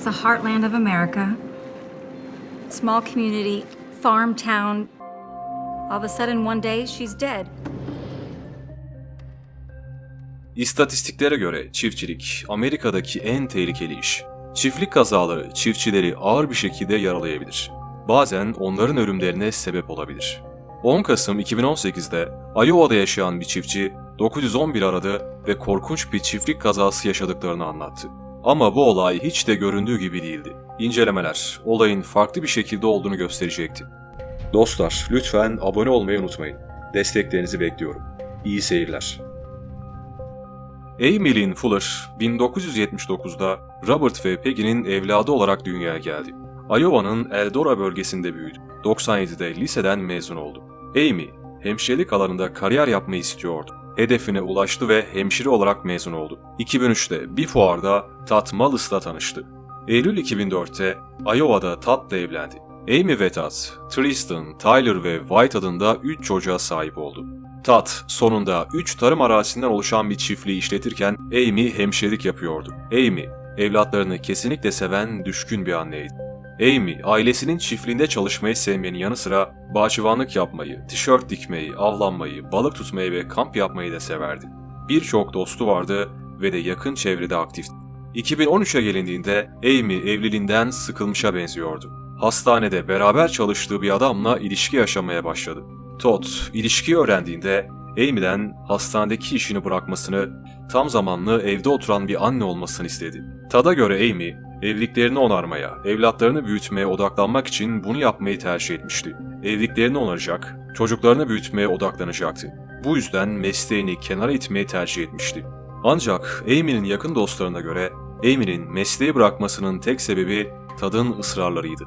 It's the heartland of America. Small community, farm town. All of a sudden, one day, she's dead. İstatistiklere göre çiftçilik Amerika'daki en tehlikeli iş. Çiftlik kazaları çiftçileri ağır bir şekilde yaralayabilir. Bazen onların ölümlerine sebep olabilir. 10 Kasım 2018'de Iowa'da yaşayan bir çiftçi 911 aradı ve korkunç bir çiftlik kazası yaşadıklarını anlattı. Ama bu olay hiç de göründüğü gibi değildi. İncelemeler olayın farklı bir şekilde olduğunu gösterecekti. Dostlar lütfen abone olmayı unutmayın. Desteklerinizi bekliyorum. İyi seyirler. Lynn Fuller, 1979'da Robert ve Peggy'nin evladı olarak dünyaya geldi. Iowa'nın Eldora bölgesinde büyüdü. 97'de liseden mezun oldu. Amy, hemşirelik alanında kariyer yapmayı istiyordu. Hedefine ulaştı ve hemşire olarak mezun oldu. 2003'te bir fuarda Tat Mallis'la tanıştı. Eylül 2004'te Iowa'da Tat'la evlendi. Amy ve Tat, Tristan, Tyler ve White adında 3 çocuğa sahip oldu. Tat sonunda 3 tarım arazisinden oluşan bir çiftliği işletirken Amy hemşirelik yapıyordu. Amy, evlatlarını kesinlikle seven, düşkün bir anneydi. Amy, ailesinin çiftliğinde çalışmayı sevmenin yanı sıra bahçıvanlık yapmayı, tişört dikmeyi, avlanmayı, balık tutmayı ve kamp yapmayı da severdi. Birçok dostu vardı ve de yakın çevrede aktifti. 2013'e gelindiğinde Amy evliliğinden sıkılmışa benziyordu. Hastanede beraber çalıştığı bir adamla ilişki yaşamaya başladı. Todd ilişkiyi öğrendiğinde Amy'den hastanedeki işini bırakmasını, tam zamanlı evde oturan bir anne olmasını istedi. Tad'a göre Amy, evliliklerini onarmaya, evlatlarını büyütmeye odaklanmak için bunu yapmayı tercih etmişti. Evliliklerini onaracak, çocuklarını büyütmeye odaklanacaktı. Bu yüzden mesleğini kenara itmeyi tercih etmişti. Ancak Amy'nin yakın dostlarına göre Amy'nin mesleği bırakmasının tek sebebi Tad'ın ısrarlarıydı.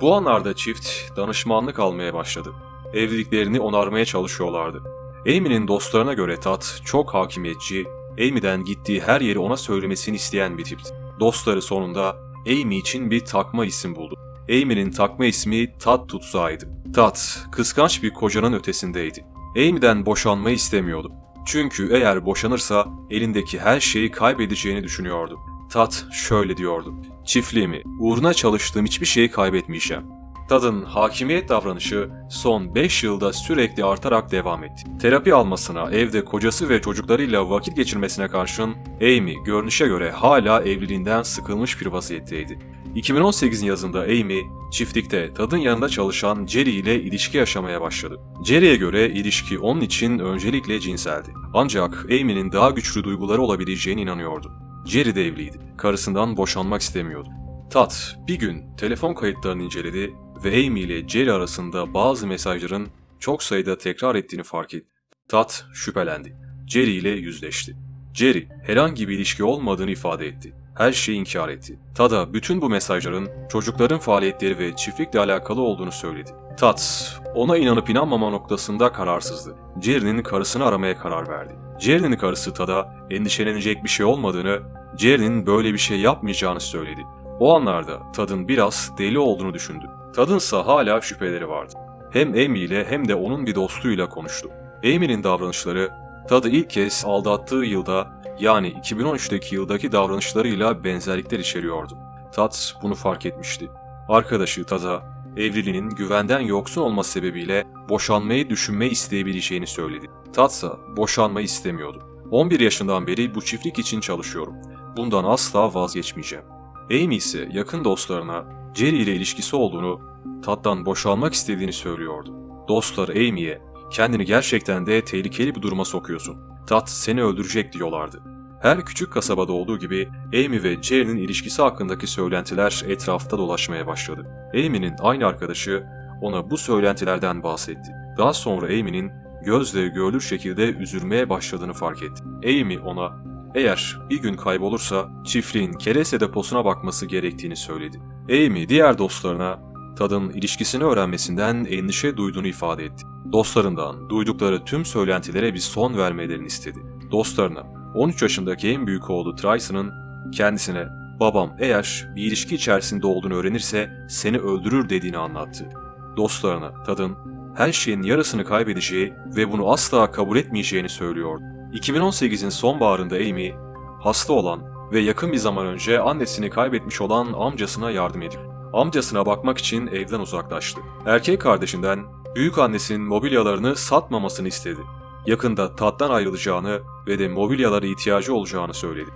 Bu anlarda çift danışmanlık almaya başladı. Evliliklerini onarmaya çalışıyorlardı. Amy'nin dostlarına göre Tat çok hakimiyetçi, Amy'den gittiği her yeri ona söylemesini isteyen bir tipti. Dostları sonunda Amy için bir takma isim buldu. Amy'nin takma ismi Tat tutsağıydı. Tat, kıskanç bir kocanın ötesindeydi. Amy'den boşanmayı istemiyordu. Çünkü eğer boşanırsa elindeki her şeyi kaybedeceğini düşünüyordu. Tat şöyle diyordu. Çiftliğimi, uğruna çalıştığım hiçbir şeyi kaybetmeyeceğim. Tad'ın hakimiyet davranışı son 5 yılda sürekli artarak devam etti. Terapi almasına, evde kocası ve çocuklarıyla vakit geçirmesine karşın Amy görünüşe göre hala evliliğinden sıkılmış bir vaziyetteydi. 2018'in yazında Amy, çiftlikte Tad'ın yanında çalışan Jerry ile ilişki yaşamaya başladı. Jerry'e göre ilişki onun için öncelikle cinseldi. Ancak Amy'nin daha güçlü duyguları olabileceğine inanıyordu. Jerry de evliydi. Karısından boşanmak istemiyordu. Tat bir gün telefon kayıtlarını inceledi ve Amy ile Jerry arasında bazı mesajların çok sayıda tekrar ettiğini fark etti. Tat şüphelendi. Jerry ile yüzleşti. Jerry herhangi bir ilişki olmadığını ifade etti. Her şeyi inkar etti. Tad'a bütün bu mesajların çocukların faaliyetleri ve çiftlikle alakalı olduğunu söyledi. Tat ona inanıp inanmama noktasında kararsızdı. Jerry'nin karısını aramaya karar verdi. Jerry'nin karısı Tad'a endişelenecek bir şey olmadığını, Jerry'nin böyle bir şey yapmayacağını söyledi. O anlarda Tad'ın biraz deli olduğunu düşündü. Tad'ınsa hala şüpheleri vardı. Hem Amy ile hem de onun bir dostuyla konuştu. Amy'nin davranışları Tad'ı ilk kez aldattığı yılda yani 2013'teki yıldaki davranışlarıyla benzerlikler içeriyordu. Tad bunu fark etmişti. Arkadaşı Tad'a evliliğinin güvenden yoksun olması sebebiyle boşanmayı düşünmeyi isteyebileceğini söyledi. Tad ise boşanmayı istemiyordu. 11 yaşından beri bu çiftlik için çalışıyorum. Bundan asla vazgeçmeyeceğim. Amy ise yakın dostlarına Jerry ile ilişkisi olduğunu, Tad'dan boşalmak istediğini söylüyordu. Dostlar Amy'ye kendini gerçekten de tehlikeli bir duruma sokuyorsun. Tad seni öldürecek diyorlardı. Her küçük kasabada olduğu gibi Amy ve Jerry'nin ilişkisi hakkındaki söylentiler etrafta dolaşmaya başladı. Amy'nin aynı arkadaşı ona bu söylentilerden bahsetti. Daha sonra Amy'nin gözle görülür şekilde üzülmeye başladığını fark etti. Amy ona eğer bir gün kaybolursa çiftliğin kerese deposuna bakması gerektiğini söyledi. Amy diğer dostlarına Tad'ın ilişkisini öğrenmesinden endişe duyduğunu ifade etti. Dostlarından duydukları tüm söylentilere bir son vermelerini istedi. Dostlarına 13 yaşındaki en büyük oğlu Tryson'ın kendisine babam eğer bir ilişki içerisinde olduğunu öğrenirse seni öldürür dediğini anlattı. Dostlarına Tad'ın her şeyin yarısını kaybedeceği ve bunu asla kabul etmeyeceğini söylüyordu. 2018'in sonbaharında Amy, hasta olan ve yakın bir zaman önce annesini kaybetmiş olan amcasına yardım ediyor. Amcasına bakmak için evden uzaklaştı. Erkek kardeşinden büyük annesinin mobilyalarını satmamasını istedi. Yakında tattan ayrılacağını ve de mobilyalara ihtiyacı olacağını söyledi.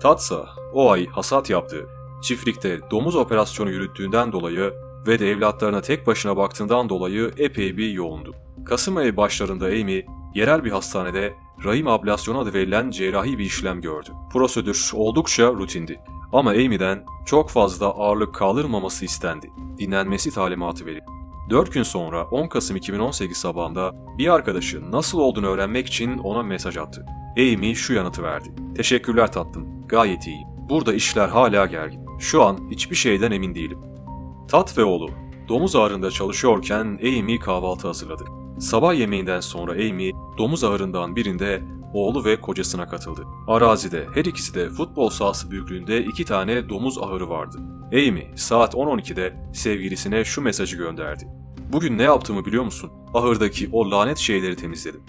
Tatsa o ay hasat yaptı. Çiftlikte domuz operasyonu yürüttüğünden dolayı ve de evlatlarına tek başına baktığından dolayı epey bir yoğundu. Kasım ayı başlarında Amy, yerel bir hastanede rahim ablasyonu adı verilen cerrahi bir işlem gördü. Prosedür oldukça rutindi. Ama Amy'den çok fazla ağırlık kaldırmaması istendi. Dinlenmesi talimatı verildi. 4 gün sonra 10 Kasım 2018 sabahında bir arkadaşı nasıl olduğunu öğrenmek için ona mesaj attı. Amy şu yanıtı verdi. Teşekkürler tatlım, gayet iyiyim. Burada işler hala gergin. Şu an hiçbir şeyden emin değilim. Tat ve oğlu domuz ağırında çalışıyorken Amy kahvaltı hazırladı. Sabah yemeğinden sonra Amy domuz ağırından birinde oğlu ve kocasına katıldı. Arazide her ikisi de futbol sahası büyüklüğünde iki tane domuz ahırı vardı. Amy saat 10.12'de sevgilisine şu mesajı gönderdi. Bugün ne yaptığımı biliyor musun? Ahırdaki o lanet şeyleri temizledim.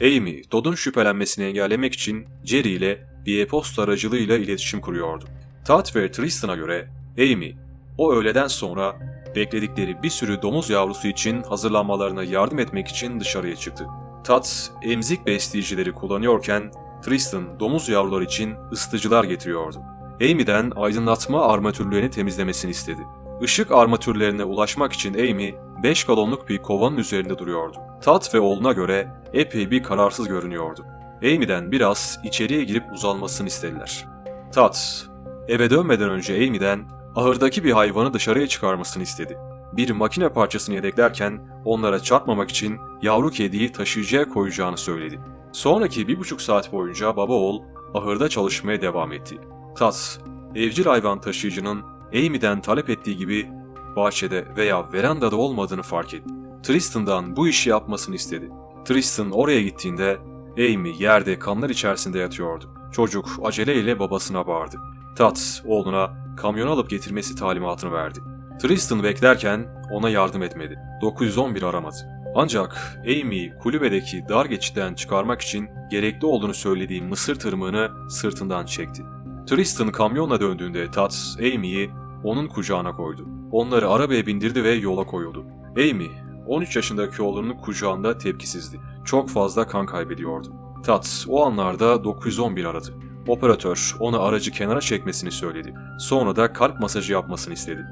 Amy, Dodd'un şüphelenmesini engellemek için Jerry ile bir e-posta aracılığıyla iletişim kuruyordu. Tat ve Tristan'a göre Amy, o öğleden sonra bekledikleri bir sürü domuz yavrusu için hazırlanmalarına yardım etmek için dışarıya çıktı. Tat, emzik besleyicileri kullanıyorken Tristan domuz yavruları için ısıtıcılar getiriyordu. Amy'den aydınlatma armatürlerini temizlemesini istedi. Işık armatürlerine ulaşmak için Amy 5 galonluk bir kovanın üzerinde duruyordu. Tat ve oğluna göre epey bir kararsız görünüyordu. Amy'den biraz içeriye girip uzanmasını istediler. Tat, eve dönmeden önce Amy'den ahırdaki bir hayvanı dışarıya çıkarmasını istedi. Bir makine parçasını yedeklerken onlara çarpmamak için yavru kediyi taşıyıcıya koyacağını söyledi. Sonraki bir buçuk saat boyunca baba oğul ahırda çalışmaya devam etti. Tat, evcil hayvan taşıyıcının Amy'den talep ettiği gibi bahçede veya verandada olmadığını fark etti. Tristan'dan bu işi yapmasını istedi. Tristan oraya gittiğinde Amy yerde kanlar içerisinde yatıyordu. Çocuk aceleyle babasına bağırdı. Tat oğluna kamyon alıp getirmesi talimatını verdi. Tristan beklerken ona yardım etmedi. 911 aramadı. Ancak Amy kulübedeki dar geçitten çıkarmak için gerekli olduğunu söylediği mısır tırmığını sırtından çekti. Tristan kamyonla döndüğünde Tat, Amy'yi onun kucağına koydu. Onları arabaya bindirdi ve yola koyuldu. Amy, 13 yaşındaki oğlunun kucağında tepkisizdi. Çok fazla kan kaybediyordu. Tat o anlarda 911 aradı. Operatör ona aracı kenara çekmesini söyledi. Sonra da kalp masajı yapmasını istedi.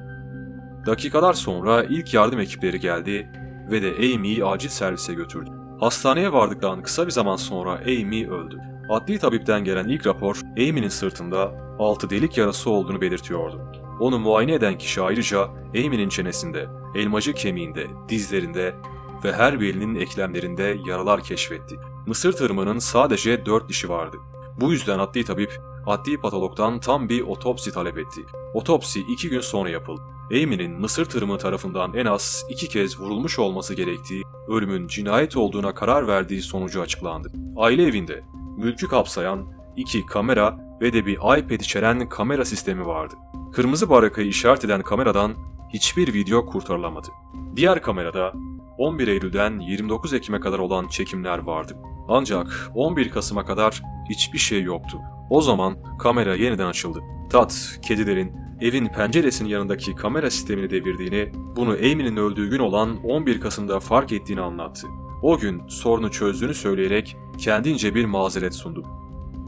Dakikalar sonra ilk yardım ekipleri geldi ve de Amy'yi acil servise götürdü. Hastaneye vardıktan kısa bir zaman sonra Amy öldü. Adli tabipten gelen ilk rapor Amy'nin sırtında 6 delik yarası olduğunu belirtiyordu. Onu muayene eden kişi ayrıca Amy'nin çenesinde, elmacık kemiğinde, dizlerinde ve her bir elinin eklemlerinde yaralar keşfetti. Mısır tırmanın sadece 4 dişi vardı. Bu yüzden adli tabip, adli patologdan tam bir otopsi talep etti. Otopsi 2 gün sonra yapıldı. Amy'nin mısır tırmığı tarafından en az iki kez vurulmuş olması gerektiği, ölümün cinayet olduğuna karar verdiği sonucu açıklandı. Aile evinde mülkü kapsayan iki kamera ve de bir iPad içeren kamera sistemi vardı. Kırmızı barakayı işaret eden kameradan hiçbir video kurtarılamadı. Diğer kamerada 11 Eylül'den 29 Ekim'e kadar olan çekimler vardı. Ancak 11 Kasım'a kadar hiçbir şey yoktu. O zaman kamera yeniden açıldı. Tat, kedilerin evin penceresinin yanındaki kamera sistemini devirdiğini, bunu Amy'nin öldüğü gün olan 11 Kasım'da fark ettiğini anlattı. O gün sorunu çözdüğünü söyleyerek kendince bir mazeret sundu.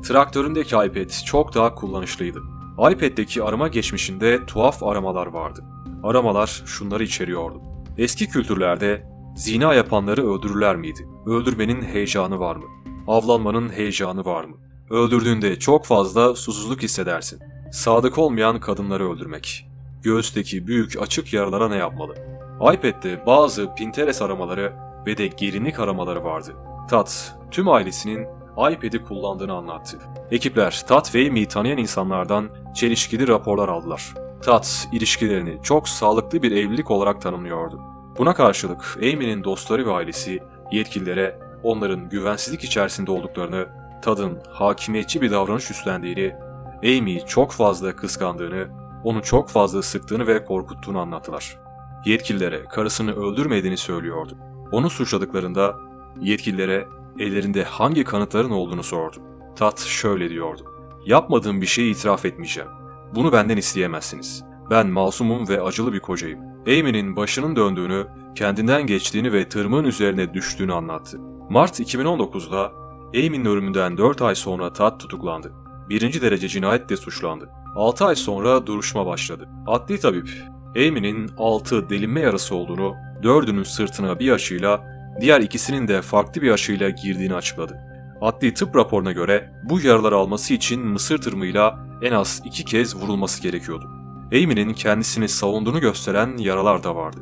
Traktöründeki iPad çok daha kullanışlıydı. iPad'deki arama geçmişinde tuhaf aramalar vardı. Aramalar şunları içeriyordu. Eski kültürlerde zina yapanları öldürürler miydi? Öldürmenin heyecanı var mı? Avlanmanın heyecanı var mı? Öldürdüğünde çok fazla susuzluk hissedersin. Sadık olmayan kadınları öldürmek. Göğüsteki büyük açık yaralara ne yapmalı? iPad'de bazı Pinterest aramaları ve de gerinlik aramaları vardı. Tat, tüm ailesinin iPad'i kullandığını anlattı. Ekipler Tat ve Amy'yi tanıyan insanlardan çelişkili raporlar aldılar. Tat, ilişkilerini çok sağlıklı bir evlilik olarak tanımlıyordu. Buna karşılık Amy'nin dostları ve ailesi yetkililere onların güvensizlik içerisinde olduklarını, Tad'ın hakimiyetçi bir davranış üstlendiğini, Amy'yi çok fazla kıskandığını, onu çok fazla sıktığını ve korkuttuğunu anlattılar. Yetkililere karısını öldürmediğini söylüyordu. Onu suçladıklarında yetkililere ellerinde hangi kanıtların olduğunu sordu. Tat şöyle diyordu. yapmadığım bir şeyi itiraf etmeyeceğim. Bunu benden isteyemezsiniz. Ben masumum ve acılı bir kocayım. Amy'nin başının döndüğünü, kendinden geçtiğini ve tırmığın üzerine düştüğünü anlattı. Mart 2019'da Amy'nin ölümünden 4 ay sonra Todd tutuklandı. Birinci derece cinayetle suçlandı. 6 ay sonra duruşma başladı. Adli tabip, Amy'nin 6 delinme yarası olduğunu, 4'ünün sırtına bir aşıyla, diğer ikisinin de farklı bir aşıyla girdiğini açıkladı. Adli tıp raporuna göre bu yaraları alması için mısır tırmığıyla en az iki kez vurulması gerekiyordu. Amy'nin kendisini savunduğunu gösteren yaralar da vardı.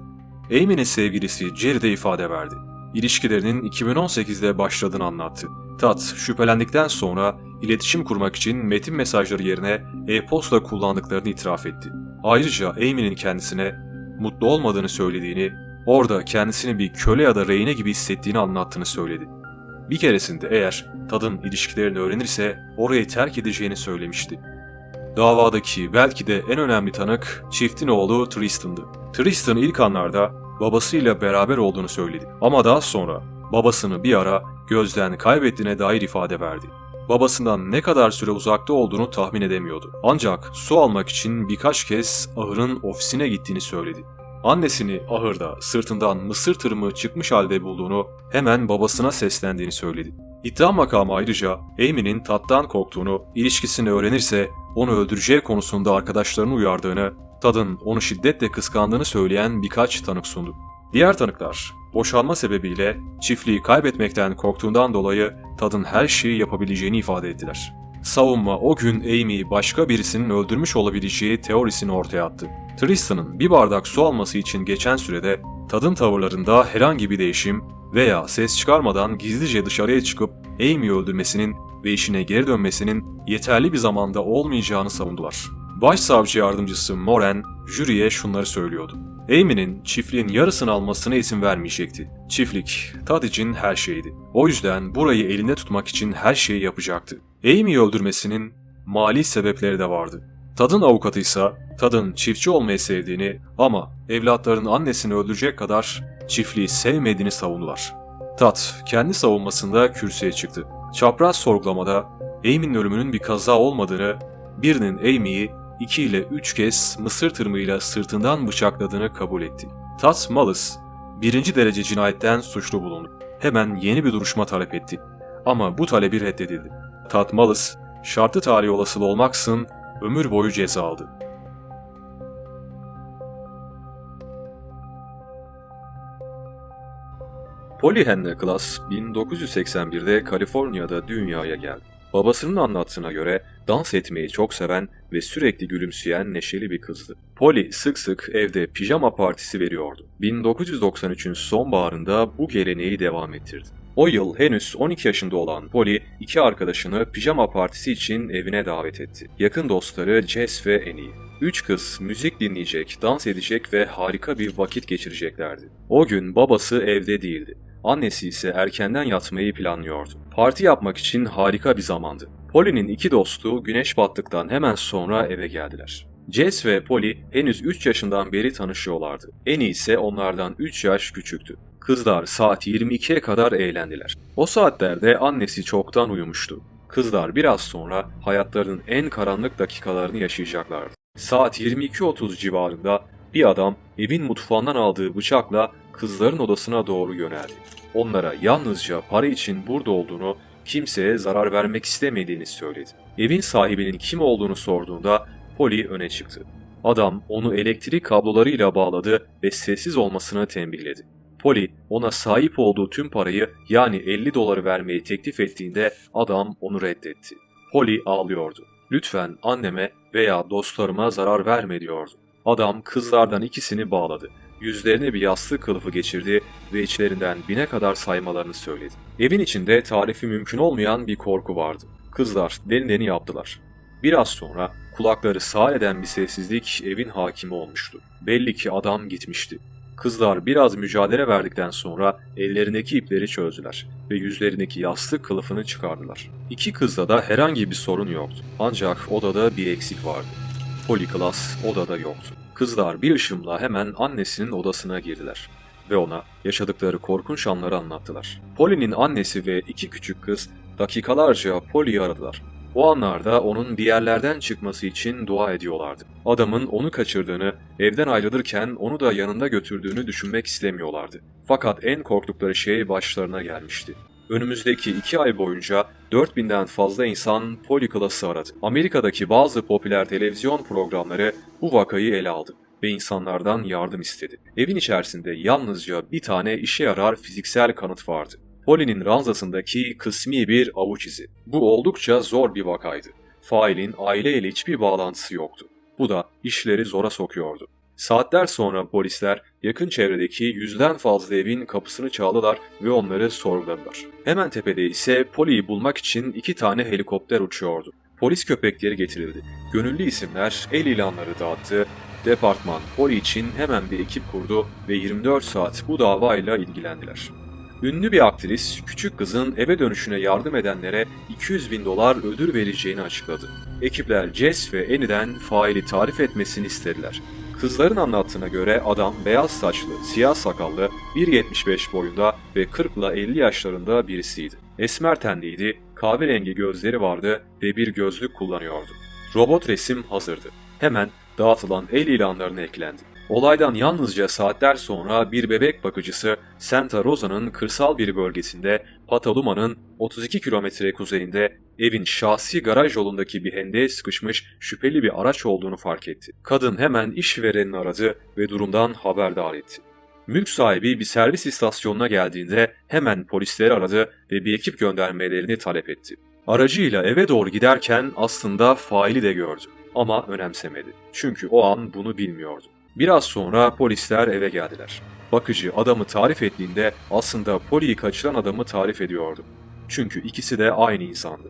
Amy'nin sevgilisi Jerry de ifade verdi. İlişkilerinin 2018'de başladığını anlattı. Tat, şüphelendikten sonra iletişim kurmak için metin mesajları yerine e-posta kullandıklarını itiraf etti. Ayrıca Amy'nin kendisine mutlu olmadığını söylediğini, orada kendisini bir köle ya da rehine gibi hissettiğini anlattığını söyledi. Bir keresinde eğer Tad'ın ilişkilerini öğrenirse orayı terk edeceğini söylemişti. Davadaki belki de en önemli tanık çiftin oğlu Tristan'dı. Tristan ilk anlarda babasıyla beraber olduğunu söyledi ama daha sonra babasını bir ara gözden kaybettiğine dair ifade verdi. Babasından ne kadar süre uzakta olduğunu tahmin edemiyordu. Ancak su almak için birkaç kez ahırın ofisine gittiğini söyledi. Annesini ahırda sırtından mısır tırmığı çıkmış halde bulduğunu hemen babasına seslendiğini söyledi. İddia makamı ayrıca Amy'nin tattan korktuğunu, ilişkisini öğrenirse onu öldüreceği konusunda arkadaşlarını uyardığını, Tad'ın onu şiddetle kıskandığını söyleyen birkaç tanık sundu. Diğer tanıklar, boşanma sebebiyle çiftliği kaybetmekten korktuğundan dolayı Tad'ın her şeyi yapabileceğini ifade ettiler. Savunma o gün Amy'yi başka birisinin öldürmüş olabileceği teorisini ortaya attı. Tristan'ın bir bardak su alması için geçen sürede Tad'ın tavırlarında herhangi bir değişim veya ses çıkarmadan gizlice dışarıya çıkıp Amy'yi öldürmesinin ve işine geri dönmesinin yeterli bir zamanda olmayacağını savundular. Başsavcı yardımcısı Moran, jüriye şunları söylüyordu. Amy'nin çiftliğin yarısını almasına izin vermeyecekti. Çiftlik, Tad için her şeydi. O yüzden burayı elinde tutmak için her şeyi yapacaktı. Amy'yi öldürmesinin mali sebepleri de vardı. Tad'ın avukatı ise Tad'ın çiftçi olmayı sevdiğini ama evlatlarının annesini öldürecek kadar çiftliği sevmediğini savundular. Tad kendi savunmasında kürsüye çıktı. Çapraz sorgulamada Amy'nin ölümünün bir kaza olmadığını, birinin Amy'yi 2 ile 3 kez mısır tırmığıyla sırtından bıçakladığını kabul etti. Tat Malus, birinci derece cinayetten suçlu bulundu. Hemen yeni bir duruşma talep etti. Ama bu talebi reddedildi. Tat Malus, şartlı tarihi olasılığı olmaksın ömür boyu ceza aldı. Polly Glass 1981'de Kaliforniya'da dünyaya geldi. Babasının anlattığına göre dans etmeyi çok seven ve sürekli gülümseyen neşeli bir kızdı. Polly sık sık evde pijama partisi veriyordu. 1993'ün sonbaharında bu geleneği devam ettirdi. O yıl henüz 12 yaşında olan Polly iki arkadaşını pijama partisi için evine davet etti. Yakın dostları Jess ve Annie. Üç kız müzik dinleyecek, dans edecek ve harika bir vakit geçireceklerdi. O gün babası evde değildi. Annesi ise erkenden yatmayı planlıyordu. Parti yapmak için harika bir zamandı. Polly'nin iki dostu güneş battıktan hemen sonra eve geldiler. Jess ve Polly henüz 3 yaşından beri tanışıyorlardı. Annie ise onlardan 3 yaş küçüktü. Kızlar saat 22'ye kadar eğlendiler. O saatlerde annesi çoktan uyumuştu. Kızlar biraz sonra hayatlarının en karanlık dakikalarını yaşayacaklardı. Saat 22.30 civarında bir adam evin mutfağından aldığı bıçakla kızların odasına doğru yöneldi. Onlara yalnızca para için burada olduğunu, kimseye zarar vermek istemediğini söyledi. Evin sahibinin kim olduğunu sorduğunda Polly öne çıktı. Adam onu elektrik kablolarıyla bağladı ve sessiz olmasını tembihledi. Polly ona sahip olduğu tüm parayı yani 50 doları vermeyi teklif ettiğinde adam onu reddetti. Polly ağlıyordu. Lütfen anneme veya dostlarıma zarar verme diyordu. Adam kızlardan ikisini bağladı. Yüzlerine bir yastık kılıfı geçirdi ve içlerinden bine kadar saymalarını söyledi. Evin içinde tarifi mümkün olmayan bir korku vardı. Kızlar denileni yaptılar. Biraz sonra kulakları sağ eden bir sessizlik evin hakimi olmuştu. Belli ki adam gitmişti. Kızlar biraz mücadele verdikten sonra ellerindeki ipleri çözdüler ve yüzlerindeki yastık kılıfını çıkardılar. İki kızda da herhangi bir sorun yoktu. Ancak odada bir eksik vardı. Poliklas odada yoktu. Kızlar bir ışımla hemen annesinin odasına girdiler ve ona yaşadıkları korkunç anları anlattılar. Polly'nin annesi ve iki küçük kız dakikalarca Polly'yi aradılar. O anlarda onun bir yerlerden çıkması için dua ediyorlardı. Adamın onu kaçırdığını, evden ayrılırken onu da yanında götürdüğünü düşünmek istemiyorlardı. Fakat en korktukları şey başlarına gelmişti. Önümüzdeki iki ay boyunca 4000'den fazla insan Polyclass'ı aradı. Amerika'daki bazı popüler televizyon programları bu vakayı ele aldı ve insanlardan yardım istedi. Evin içerisinde yalnızca bir tane işe yarar fiziksel kanıt vardı. Polly'nin ranzasındaki kısmi bir avuç izi. Bu oldukça zor bir vakaydı. Failin aileyle hiçbir bağlantısı yoktu. Bu da işleri zora sokuyordu. Saatler sonra polisler yakın çevredeki yüzden fazla evin kapısını çaldılar ve onları sorguladılar. Hemen tepede ise Polly'yi bulmak için iki tane helikopter uçuyordu. Polis köpekleri getirildi. Gönüllü isimler el ilanları dağıttı. Departman Polly için hemen bir ekip kurdu ve 24 saat bu davayla ilgilendiler. Ünlü bir aktris küçük kızın eve dönüşüne yardım edenlere 200 bin dolar ödül vereceğini açıkladı. Ekipler Jess ve Annie'den faili tarif etmesini istediler. Kızların anlattığına göre adam beyaz saçlı, siyah sakallı, 1.75 boyunda ve 40 ile 50 yaşlarında birisiydi. Esmer tenliydi, kahverengi gözleri vardı ve bir gözlük kullanıyordu. Robot resim hazırdı. Hemen dağıtılan el ilanlarına eklendi. Olaydan yalnızca saatler sonra bir bebek bakıcısı Santa Rosa'nın kırsal bir bölgesinde Pataluma'nın 32 kilometre kuzeyinde evin şahsi garaj yolundaki bir hendeğe sıkışmış şüpheli bir araç olduğunu fark etti. Kadın hemen işverenini aradı ve durumdan haberdar etti. Mülk sahibi bir servis istasyonuna geldiğinde hemen polisleri aradı ve bir ekip göndermelerini talep etti. Aracıyla eve doğru giderken aslında faili de gördü ama önemsemedi. Çünkü o an bunu bilmiyordu. Biraz sonra polisler eve geldiler. Bakıcı adamı tarif ettiğinde aslında Poli'yi kaçıran adamı tarif ediyordu. Çünkü ikisi de aynı insandı.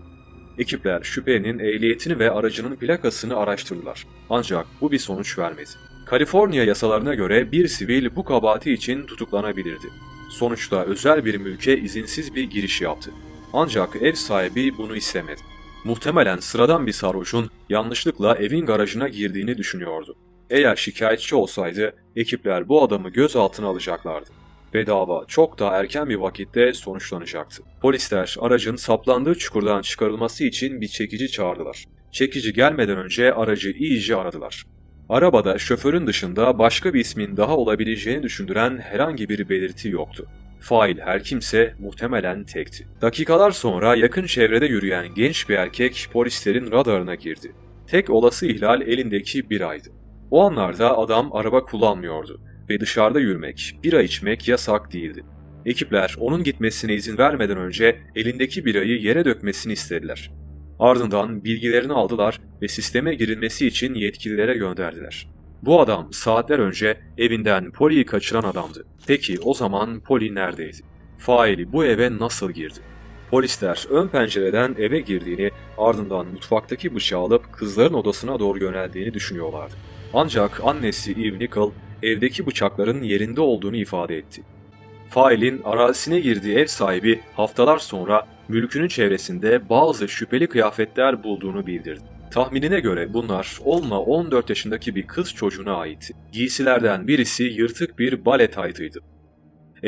Ekipler şüphelinin ehliyetini ve aracının plakasını araştırdılar. Ancak bu bir sonuç vermedi. Kaliforniya yasalarına göre bir sivil bu kabahati için tutuklanabilirdi. Sonuçta özel bir mülke izinsiz bir giriş yaptı. Ancak ev sahibi bunu istemedi. Muhtemelen sıradan bir sarhoşun yanlışlıkla evin garajına girdiğini düşünüyordu. Eğer şikayetçi olsaydı ekipler bu adamı gözaltına alacaklardı ve dava çok daha erken bir vakitte sonuçlanacaktı. Polisler aracın saplandığı çukurdan çıkarılması için bir çekici çağırdılar. Çekici gelmeden önce aracı iyice aradılar. Arabada şoförün dışında başka bir ismin daha olabileceğini düşündüren herhangi bir belirti yoktu. Fail her kimse muhtemelen tekti. Dakikalar sonra yakın çevrede yürüyen genç bir erkek polislerin radarına girdi. Tek olası ihlal elindeki biraydı. O anlarda adam araba kullanmıyordu ve dışarıda yürümek, bira içmek yasak değildi. Ekipler onun gitmesine izin vermeden önce elindeki birayı yere dökmesini istediler. Ardından bilgilerini aldılar ve sisteme girilmesi için yetkililere gönderdiler. Bu adam saatler önce evinden Poli'yi kaçıran adamdı. Peki o zaman Poli neredeydi? Faili bu eve nasıl girdi? Polisler ön pencereden eve girdiğini ardından mutfaktaki bıçağı alıp kızların odasına doğru yöneldiğini düşünüyorlardı. Ancak annesi Eve Nickel evdeki bıçakların yerinde olduğunu ifade etti. Failin arazisine girdiği ev sahibi haftalar sonra mülkünün çevresinde bazı şüpheli kıyafetler bulduğunu bildirdi. Tahminine göre bunlar 10 ile 14 yaşındaki bir kız çocuğuna aitti. Giysilerden birisi yırtık bir bale taytıydı.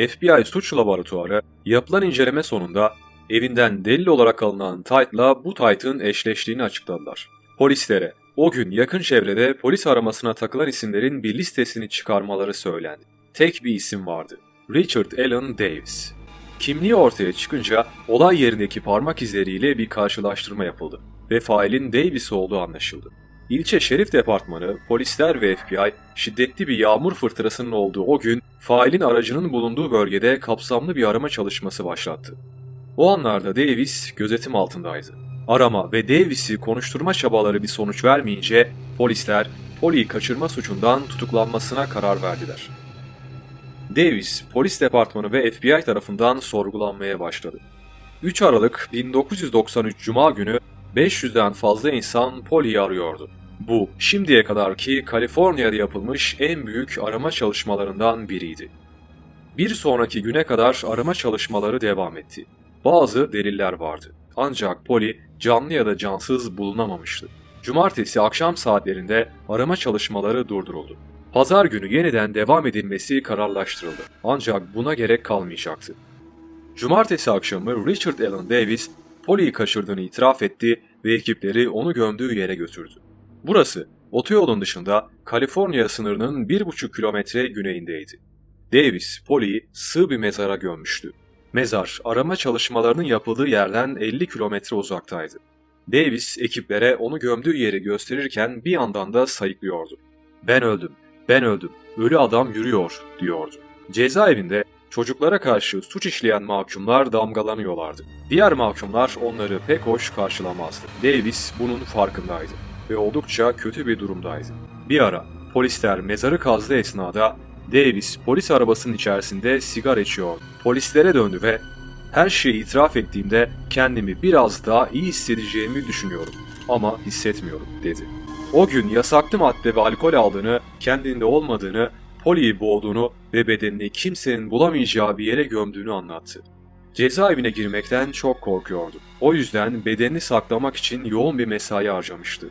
FBI suç laboratuvarı yapılan inceleme sonunda evinden delil olarak alınan taytla bu taytın eşleştiğini açıkladılar. Polislere o gün yakın çevrede polis aramasına takılan isimlerin bir listesini çıkarmaları söylendi. Tek bir isim vardı. Richard Allen Davis. Kimliği ortaya çıkınca olay yerindeki parmak izleriyle bir karşılaştırma yapıldı ve failin Davis olduğu anlaşıldı. İlçe Şerif Departmanı, polisler ve FBI şiddetli bir yağmur fırtınasının olduğu o gün failin aracının bulunduğu bölgede kapsamlı bir arama çalışması başlattı. O anlarda Davis gözetim altındaydı. Arama ve Davis'i konuşturma çabaları bir sonuç vermeyince polisler Polly'yi kaçırma suçundan tutuklanmasına karar verdiler. Davis, polis departmanı ve FBI tarafından sorgulanmaya başladı. 3 Aralık 1993 Cuma günü 500'den fazla insan Polly'yi arıyordu. Bu, şimdiye kadarki Kaliforniya'da yapılmış en büyük arama çalışmalarından biriydi. Bir sonraki güne kadar arama çalışmaları devam etti. Bazı deliller vardı. Ancak Polly canlı ya da cansız bulunamamıştı. Cumartesi akşam saatlerinde arama çalışmaları durduruldu. Pazar günü yeniden devam edilmesi kararlaştırıldı. Ancak buna gerek kalmayacaktı. Cumartesi akşamı Richard Allen Davis Polly'yi kaçırdığını itiraf etti ve ekipleri onu gömdüğü yere götürdü. Burası otoyolun dışında Kaliforniya sınırının 1,5 kilometre güneyindeydi. Davis, Polly'yi sığ bir mezara gömmüştü. Mezar, arama çalışmalarının yapıldığı yerden 50 kilometre uzaktaydı. Davis, ekiplere onu gömdüğü yeri gösterirken bir yandan da sayıklıyordu. Ben öldüm, ben öldüm, ölü adam yürüyor, diyordu. Cezaevinde çocuklara karşı suç işleyen mahkumlar damgalanıyorlardı. Diğer mahkumlar onları pek hoş karşılamazdı. Davis bunun farkındaydı ve oldukça kötü bir durumdaydı. Bir ara polisler mezarı kazdığı esnada Davis polis arabasının içerisinde sigara içiyordu. Polislere döndü ve her şeyi itiraf ettiğimde kendimi biraz daha iyi hissedeceğimi düşünüyorum ama hissetmiyorum dedi. O gün yasaklı madde ve alkol aldığını, kendinde olmadığını, Polly'yi boğduğunu ve bedenini kimsenin bulamayacağı bir yere gömdüğünü anlattı. Cezaevine girmekten çok korkuyordu. O yüzden bedenini saklamak için yoğun bir mesai harcamıştı.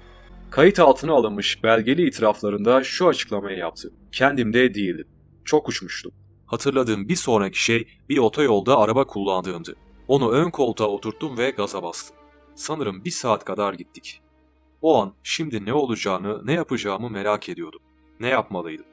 Kayıt altına alınmış belgeli itiraflarında şu açıklamayı yaptı. Kendimde değildim. Çok uçmuştum. Hatırladığım bir sonraki şey bir otoyolda araba kullandığımdı. Onu ön koltuğa oturttum ve gaza bastım. Sanırım bir saat kadar gittik. O an şimdi ne olacağını, ne yapacağımı merak ediyordum. Ne yapmalıydım?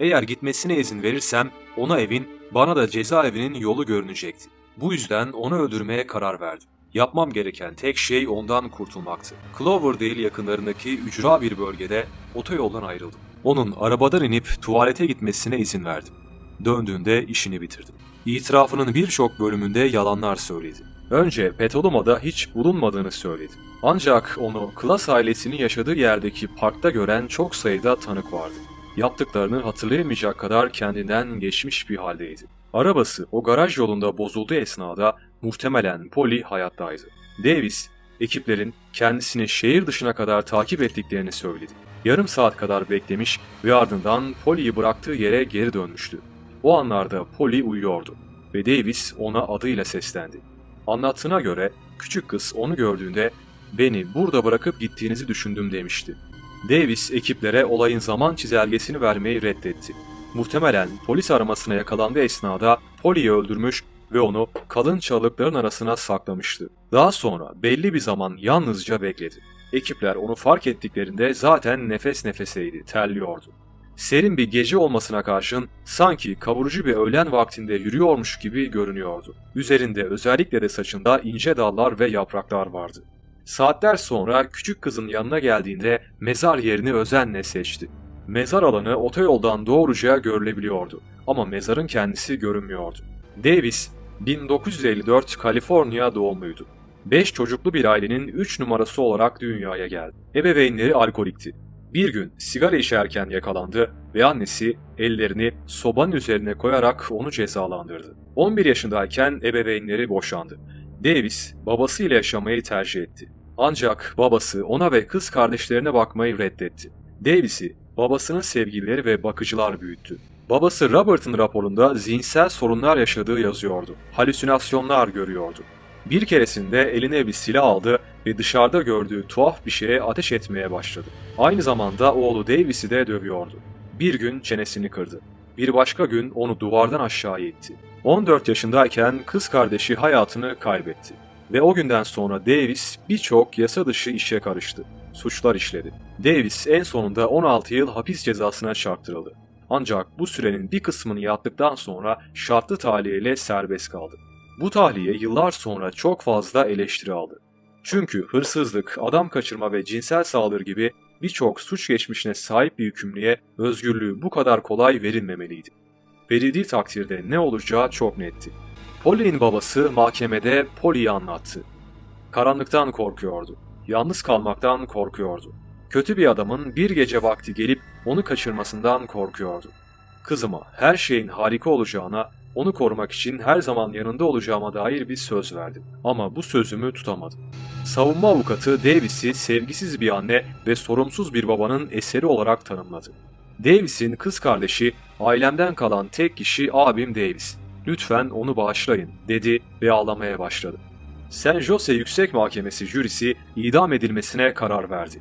Eğer gitmesine izin verirsem ona evin, bana da cezaevinin yolu görünecekti. Bu yüzden onu öldürmeye karar verdim. Yapmam gereken tek şey ondan kurtulmaktı. Cloverdale yakınlarındaki ücra bir bölgede otoyoldan ayrıldım. Onun arabadan inip tuvalete gitmesine izin verdim. Döndüğünde işini bitirdim. İtirafının birçok bölümünde yalanlar söyledi. Önce Petaluma'da hiç bulunmadığını söyledi. Ancak onu Klas ailesinin yaşadığı yerdeki parkta gören çok sayıda tanık vardı. Yaptıklarını hatırlayamayacak kadar kendinden geçmiş bir haldeydi. Arabası o garaj yolunda bozulduğu esnada muhtemelen Polly hayattaydı. Davis, ekiplerin kendisini şehir dışına kadar takip ettiklerini söyledi. Yarım saat kadar beklemiş ve ardından Polly'yi bıraktığı yere geri dönmüştü. O anlarda Polly uyuyordu ve Davis ona adıyla seslendi. Anlattığına göre küçük kız onu gördüğünde beni burada bırakıp gittiğinizi düşündüm demişti. Davis ekiplere olayın zaman çizelgesini vermeyi reddetti. Muhtemelen polis aramasına yakalandığı esnada Polly'yi öldürmüş ve onu kalın çalıkların arasına saklamıştı. Daha sonra belli bir zaman yalnızca bekledi. Ekipler onu fark ettiklerinde zaten nefes nefeseydi, terliyordu. Serin bir gece olmasına karşın sanki kavurucu bir öğlen vaktinde yürüyormuş gibi görünüyordu. Üzerinde özellikle de saçında ince dallar ve yapraklar vardı. Saatler sonra küçük kızın yanına geldiğinde mezar yerini özenle seçti. Mezar alanı otoyoldan doğruca görülebiliyordu ama mezarın kendisi görünmüyordu. Davis 1954 Kaliforniya doğumluydu. 5 çocuklu bir ailenin 3 numarası olarak dünyaya geldi. Ebeveynleri alkolikti. Bir gün sigara içerken yakalandı ve annesi ellerini sobanın üzerine koyarak onu cezalandırdı. 11 yaşındayken ebeveynleri boşandı. Davis babasıyla yaşamayı tercih etti. Ancak babası ona ve kız kardeşlerine bakmayı reddetti. Davis'i babasının sevgilileri ve bakıcılar büyüttü. Babası Robert'ın raporunda zihinsel sorunlar yaşadığı yazıyordu. Halüsinasyonlar görüyordu. Bir keresinde eline bir silah aldı ve dışarıda gördüğü tuhaf bir şeye ateş etmeye başladı. Aynı zamanda oğlu Davis'i de dövüyordu. Bir gün çenesini kırdı. Bir başka gün onu duvardan aşağı itti. 14 yaşındayken kız kardeşi hayatını kaybetti. Ve o günden sonra Davis birçok yasa dışı işe karıştı. Suçlar işledi. Davis en sonunda 16 yıl hapis cezasına çarptırıldı. Ancak bu sürenin bir kısmını yattıktan sonra şartlı tahliyeyle serbest kaldı. Bu tahliye yıllar sonra çok fazla eleştiri aldı. Çünkü hırsızlık, adam kaçırma ve cinsel saldırı gibi birçok suç geçmişine sahip bir hükümlüye özgürlüğü bu kadar kolay verilmemeliydi. Verildiği takdirde ne olacağı çok netti. Polly'nin babası mahkemede Polly'yi anlattı. Karanlıktan korkuyordu. Yalnız kalmaktan korkuyordu. Kötü bir adamın bir gece vakti gelip onu kaçırmasından korkuyordu. Kızıma her şeyin harika olacağına, onu korumak için her zaman yanında olacağıma dair bir söz verdim. Ama bu sözümü tutamadım. Savunma avukatı Davis'i sevgisiz bir anne ve sorumsuz bir babanın eseri olarak tanımladı. Davis'in kız kardeşi, ailemden kalan tek kişi abim Davis. Lütfen onu bağışlayın, dedi ve ağlamaya başladı. San Jose Yüksek Mahkemesi jürisi idam edilmesine karar verdi.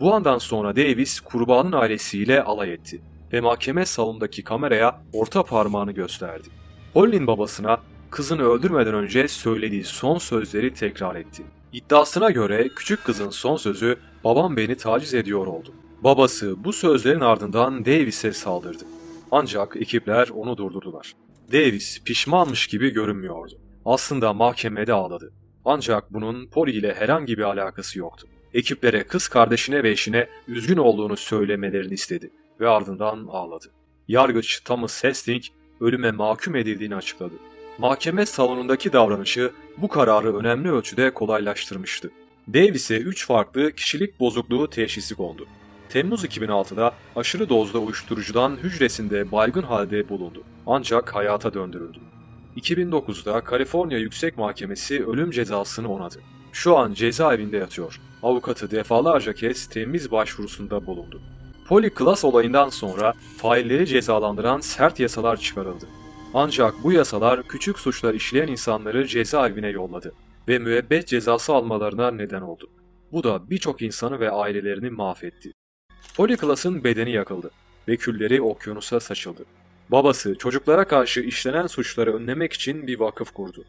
Bu andan sonra Davis kurbanın ailesiyle alay etti ve mahkeme salonundaki kameraya orta parmağını gösterdi. Holly'nin babasına kızını öldürmeden önce söylediği son sözleri tekrar etti. İddiasına göre küçük kızın son sözü babam beni taciz ediyor oldu. Babası bu sözlerin ardından Davis'e saldırdı. Ancak ekipler onu durdurdular. Davis pişmanmış gibi görünmüyordu. Aslında mahkemede ağladı. Ancak bunun Polly ile herhangi bir alakası yoktu. Ekiplere kız kardeşine ve eşine üzgün olduğunu söylemelerini istedi ve ardından ağladı. Yargıç Thomas Hastings ölüme mahkum edildiğini açıkladı. Mahkeme salonundaki davranışı bu kararı önemli ölçüde kolaylaştırmıştı. Davis'e 3 farklı kişilik bozukluğu teşhisi kondu. Temmuz 2006'da aşırı dozda uyuşturucudan hücresinde baygın halde bulundu. Ancak hayata döndürüldü. 2009'da Kaliforniya Yüksek Mahkemesi ölüm cezasını onadı. Şu an cezaevinde yatıyor. Avukatı defalarca kez temiz başvurusunda bulundu. Poliklas olayından sonra failleri cezalandıran sert yasalar çıkarıldı. Ancak bu yasalar küçük suçlar işleyen insanları cezaevine yolladı ve müebbet cezası almalarına neden oldu. Bu da birçok insanı ve ailelerini mahvetti. Poliklas'ın bedeni yakıldı ve külleri okyanusa saçıldı. Babası çocuklara karşı işlenen suçları önlemek için bir vakıf kurdu.